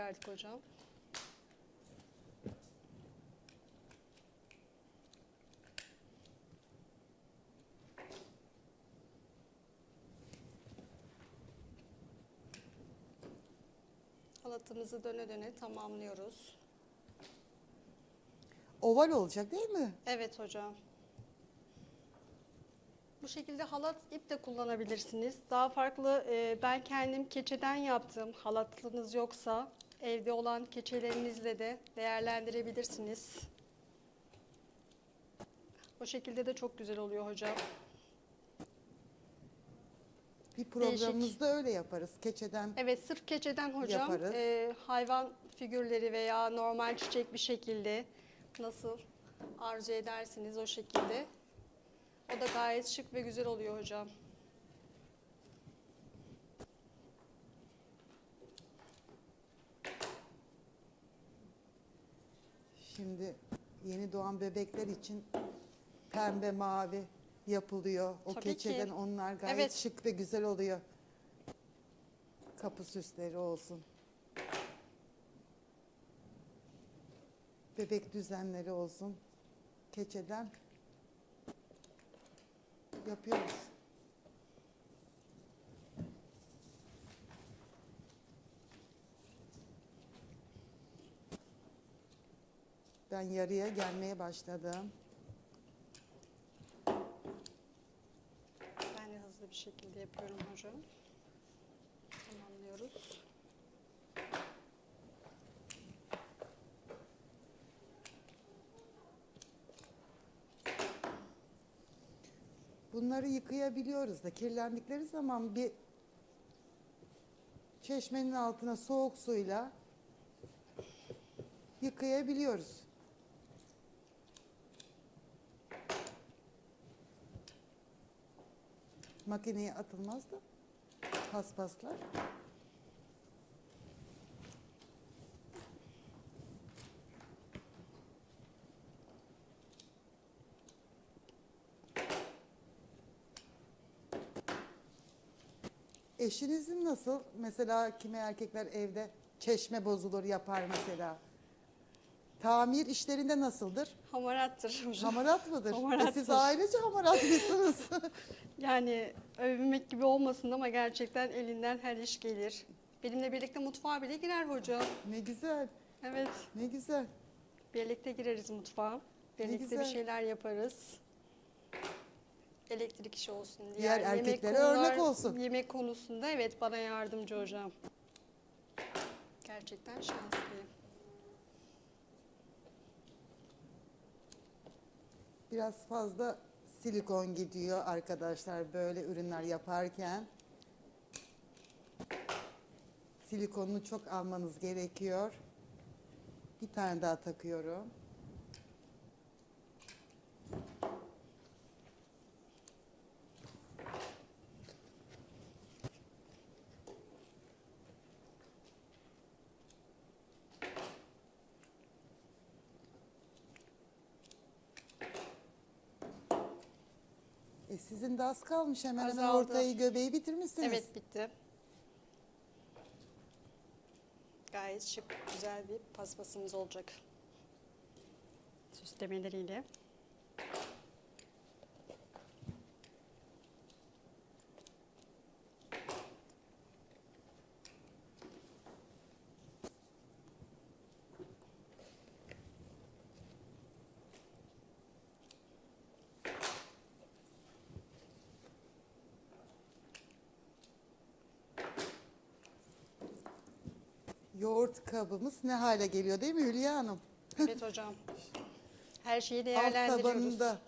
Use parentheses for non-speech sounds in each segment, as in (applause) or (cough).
verdik hocam. Halatımızı döne döne tamamlıyoruz. Oval olacak değil mi? Evet hocam. Bu şekilde halat ip de kullanabilirsiniz. Daha farklı e, ben kendim keçeden yaptım. Halatınız yoksa evde olan keçelerinizle de değerlendirebilirsiniz. O şekilde de çok güzel oluyor hocam. Bir programımızda öyle yaparız. Keçeden Evet sırf keçeden hocam Yaparız. e, hayvan figürleri veya normal çiçek bir şekilde nasıl arzu edersiniz o şekilde. O da gayet şık ve güzel oluyor hocam. Şimdi yeni doğan bebekler için pembe mavi yapılıyor. O Tabii keçeden ki. onlar gayet Evet. şık ve güzel oluyor. Kapı süsleri olsun. Bebek düzenleri olsun. Keçeden yapıyoruz. Ben yarıya gelmeye başladım. Ben de hızlı bir şekilde yapıyorum hocam. Tamamlıyoruz. Bunları yıkayabiliyoruz da kirlendikleri zaman bir çeşmenin altına soğuk suyla yıkayabiliyoruz. Makineye atılmaz da paspaslar. Eşinizin nasıl? Mesela kimi erkekler evde çeşme bozulur yapar mesela. Tamir işlerinde nasıldır? Hamarattır. Hamarat mıdır? (laughs) E Hamarattır. siz ailece hamarat mısınız? (laughs) Yani övünmek gibi olmasın ama gerçekten elinden her iş gelir. Benimle birlikte mutfağa bile girer hocam. ne güzel, Evet. ne güzel. Birlikte gireriz mutfağa. Birlikte bir güzel. şeyler yaparız. Elektrik işi olsun. Diğer yemek erkeklere örnek olsun. Yemek konusunda evet bana yardımcı hocam. Gerçekten şanslıyım. Biraz fazla silikon gidiyor arkadaşlar böyle ürünler yaparken. Silikonunu çok almanız gerekiyor. Bir tane daha takıyorum. E sizin de az kalmış hemen hemen Azaldı. ortayı göbeği bitirmişsiniz. Evet bitti. Gayet şık, güzel bir paspasımız olacak. Süslemeleriyle. Yoğurt kabımız ne hale geliyor değil mi Hülya Hanım? Evet hocam. Her şeyi Alt değerlendiriyoruz. tabanında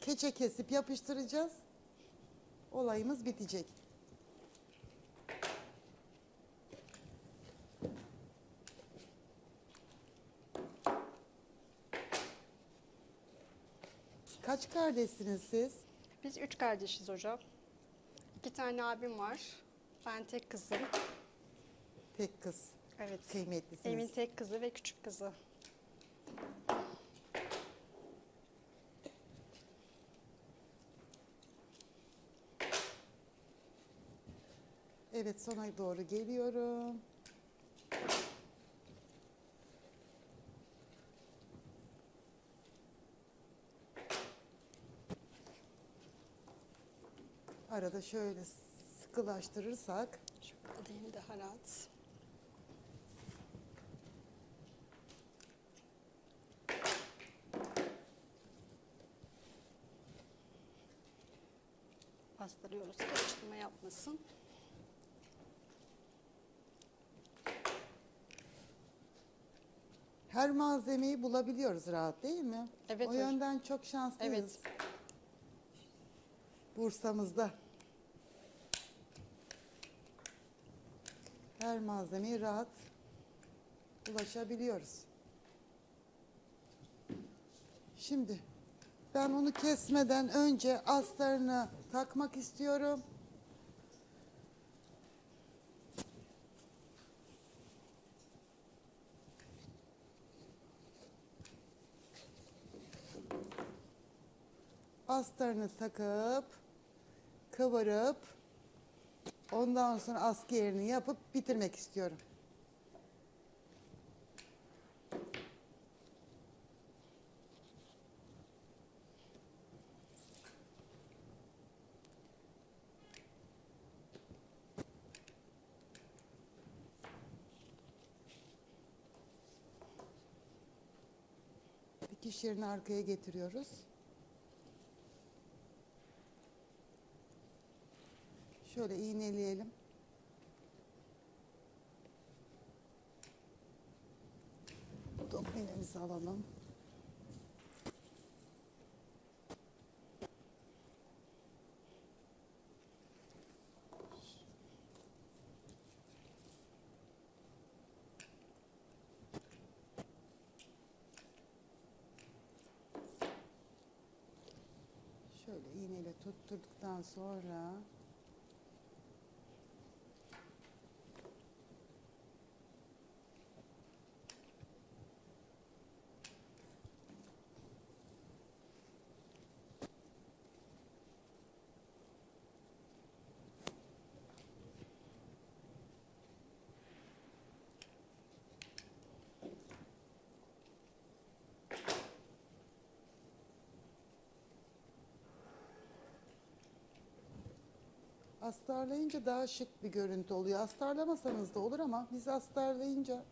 keçe kesip yapıştıracağız. Olayımız bitecek. Kaç kardeşsiniz siz? Biz üç kardeşiz hocam. İki tane abim var. Ben tek kızım. Tek kız. Evet. Kıymetlisiniz. Evin tek kızı ve küçük kızı. Evet sona doğru geliyorum. Arada şöyle sıkılaştırırsak. Şu alayım daha rahat. Bastırıyoruz ki açılma yapmasın. her malzemeyi bulabiliyoruz rahat değil mi? Evet O hocam. yönden çok şanslıyız. Evet. Bursa'mızda. Her malzemeye rahat ulaşabiliyoruz. Şimdi ben onu kesmeden önce astarını takmak istiyorum. astarını takıp kıvırıp ondan sonra askı yerini yapıp bitirmek istiyorum. Dikiş yerini arkaya getiriyoruz. Şöyle iğneleyelim. Top iğnemizi alalım. Şöyle iğneyle tutturduktan sonra Astarlayınca daha şık bir görüntü oluyor. Astarlamasanız da olur ama biz astarlayınca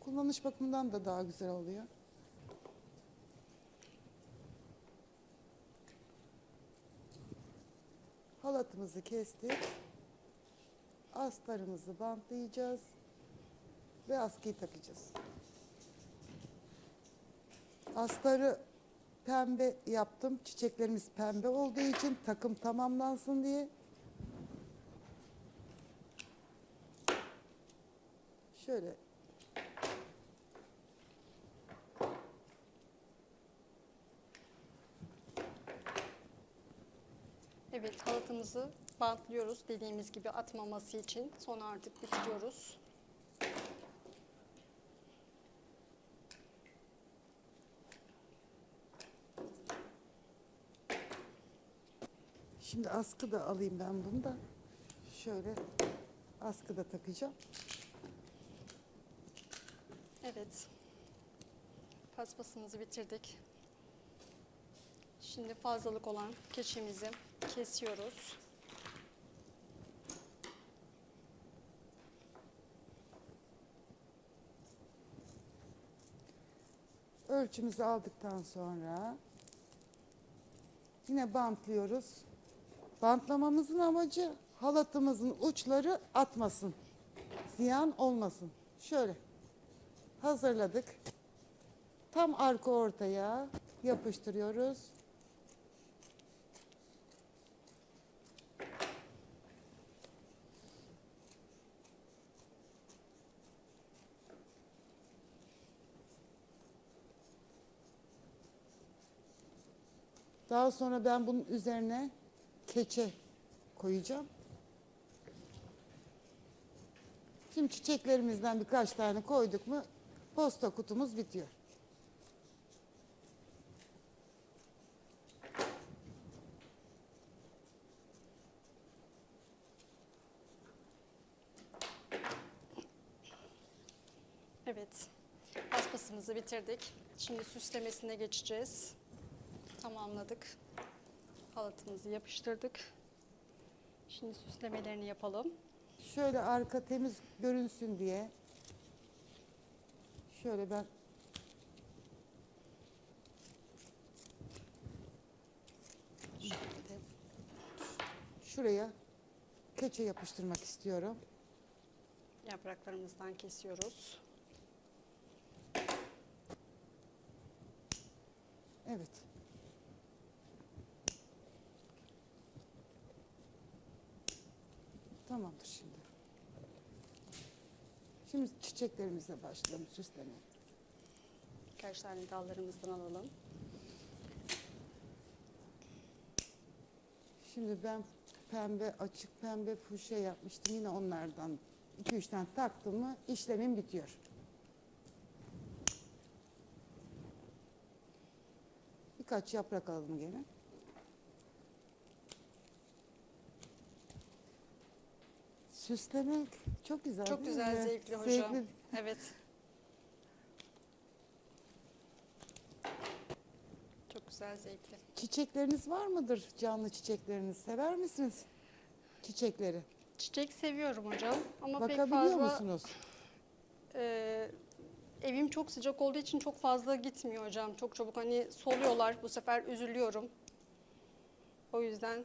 kullanış bakımından da daha güzel oluyor. Halatımızı kestik. Astarımızı bantlayacağız ve askıyı takacağız. Astarı pembe yaptım. Çiçeklerimiz pembe olduğu için takım tamamlansın diye. Şöyle Evet halatımızı bantlıyoruz dediğimiz gibi atmaması için. Sonra artık bitiriyoruz. Şimdi askı da alayım ben bunu da. Şöyle askı da takacağım. Evet. Paspasımızı bitirdik. Şimdi fazlalık olan keçimizi kesiyoruz. Ölçümüzü aldıktan sonra yine bantlıyoruz. Bantlamamızın amacı halatımızın uçları atmasın. Ziyan olmasın. Şöyle hazırladık. Tam arka ortaya yapıştırıyoruz. Daha sonra ben bunun üzerine keçe koyacağım. Şimdi çiçeklerimizden birkaç tane koyduk mu posta kutumuz bitiyor. Evet. Paspasımızı bitirdik. Şimdi süslemesine geçeceğiz. Tamamladık. Halatımızı yapıştırdık. Şimdi süslemelerini yapalım. Şöyle arka temiz görünsün diye. Şöyle ben Şöyle şuraya keçe yapıştırmak istiyorum. yapraklarımızdan kesiyoruz. Evet. Tamamdır şimdi. Şimdi çiçeklerimizle başlayalım süslemeye. Birkaç tane dallarımızdan alalım. Şimdi ben pembe, açık pembe fuşya yapmıştım. Yine onlardan 2-3 tane taktım mı işlemim bitiyor. Birkaç yaprak alalım gene. Süslemek çok güzel Çok değil güzel, mi? zevkli hocam. Zevkli. Evet. Çok güzel, zevkli. Çiçekleriniz var mıdır? Canlı çiçekleriniz sever misiniz? Çiçekleri. Çiçek seviyorum hocam ama pek Bakabiliyor fazla musunuz? e, evim çok sıcak olduğu için çok fazla gitmiyor hocam. Çok çabuk hani soluyorlar. Bu sefer üzülüyorum. O yüzden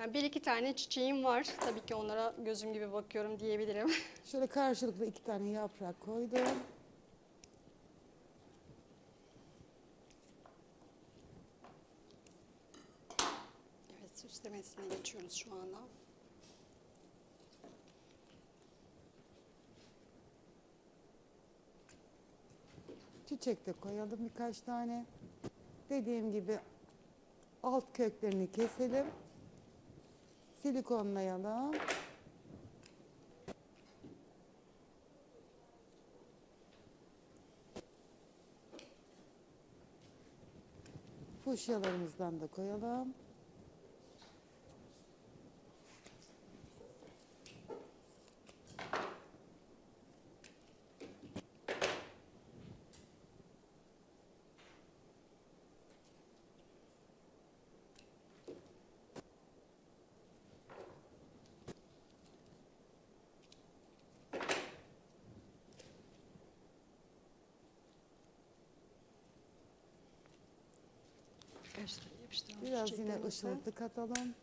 yani bir iki tane çiçeğim var. Tabii ki onlara gözüm gibi bakıyorum diyebilirim. (laughs) Şöyle karşılıklı iki tane yaprak koydum. evet süslemesine geçiyoruz şu anda. Çiçek de koyalım birkaç tane. Dediğim gibi alt köklerini keselim. Silikonlayalım. Fuşyalarımızdan da koyalım. Tane yapıştıralım Biraz yine ışıltı katalım.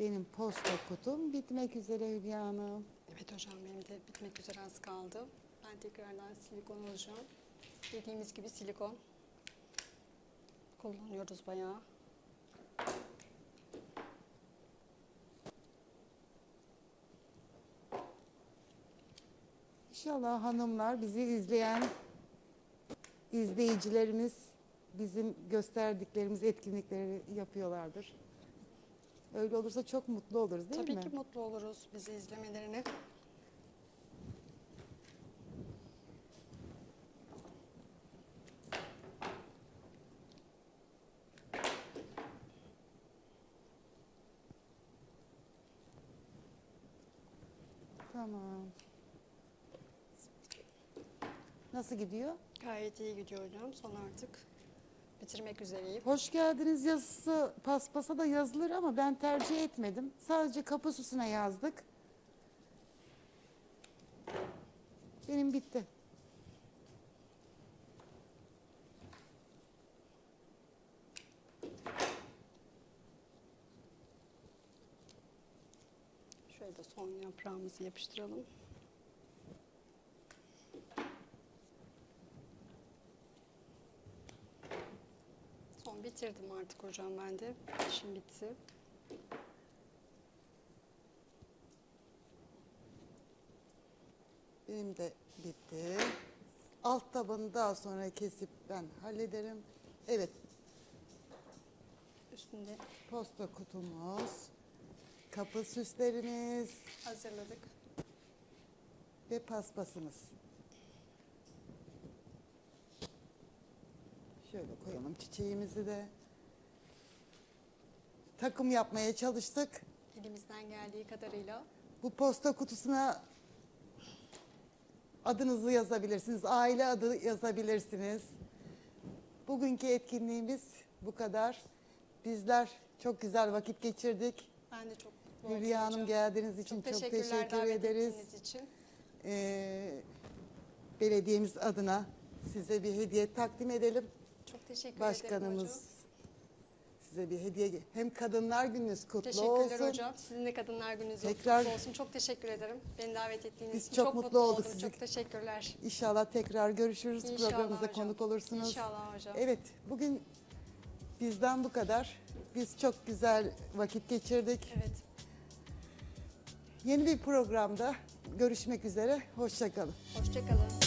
Benim posta kutum bitmek üzere Hülya Hanım. Evet hocam benim de bitmek üzere az kaldı. Ben tekrardan silikon alacağım. Dediğimiz gibi silikon kullanıyoruz bayağı. İnşallah hanımlar bizi izleyen izleyicilerimiz bizim gösterdiklerimiz etkinlikleri yapıyorlardır. Öyle olursa çok mutlu oluruz değil Tabii mi? ki mutlu oluruz bizi izlemelerine. Nasıl gidiyor? Gayet iyi gidiyor hocam. Son artık bitirmek üzereyim. Hoş geldiniz yazısı paspasa da yazılır ama ben tercih etmedim. Sadece kapı süsüne yazdık. Benim bitti. Şöyle de son yaprağımızı yapıştıralım. Son bitirdim artık hocam ben de. İşim bitti. Benim de bitti. Alt tabanı daha sonra kesip ben hallederim. Evet, Üstünde posta kutumuz, kapı süslerimiz hazırladık. ve paspasımız. Şöyle koyalım çiçeğimizi de. takım yapmaya çalıştık. Elimizden geldiği kadarıyla. Bu posta kutusuna adınızı yazabilirsiniz, aile adı yazabilirsiniz. Bugünkü etkinliğimiz bu kadar. Bizler çok güzel vakit geçirdik. Ben de çok mutlu oldum Hülya Hanım hocam. geldiğiniz için çok, teşekkür davet ederiz. ettiğiniz için. Ee, belediyemiz adına size bir hediye takdim edelim. Teşekkür ederim Başkanımız hocam. size bir hediye hem Kadınlar Gününüz kutlu Teşekkürler olsun. hocam. Sizin de Kadınlar Gününüz Tekrar- kutlu olsun. Çok teşekkür ederim. Beni davet ettiğiniz Biz için çok çok, mutlu olduk oldum. sizi- Çok teşekkürler. İnşallah tekrar görüşürüz. İnşallah Programımıza hocam. konuk olursunuz. İnşallah hocam. Evet, bugün bizden bu kadar. Biz çok güzel vakit geçirdik. Evet. Yeni bir programda görüşmek üzere. Hoşçakalın. Hoşçakalın.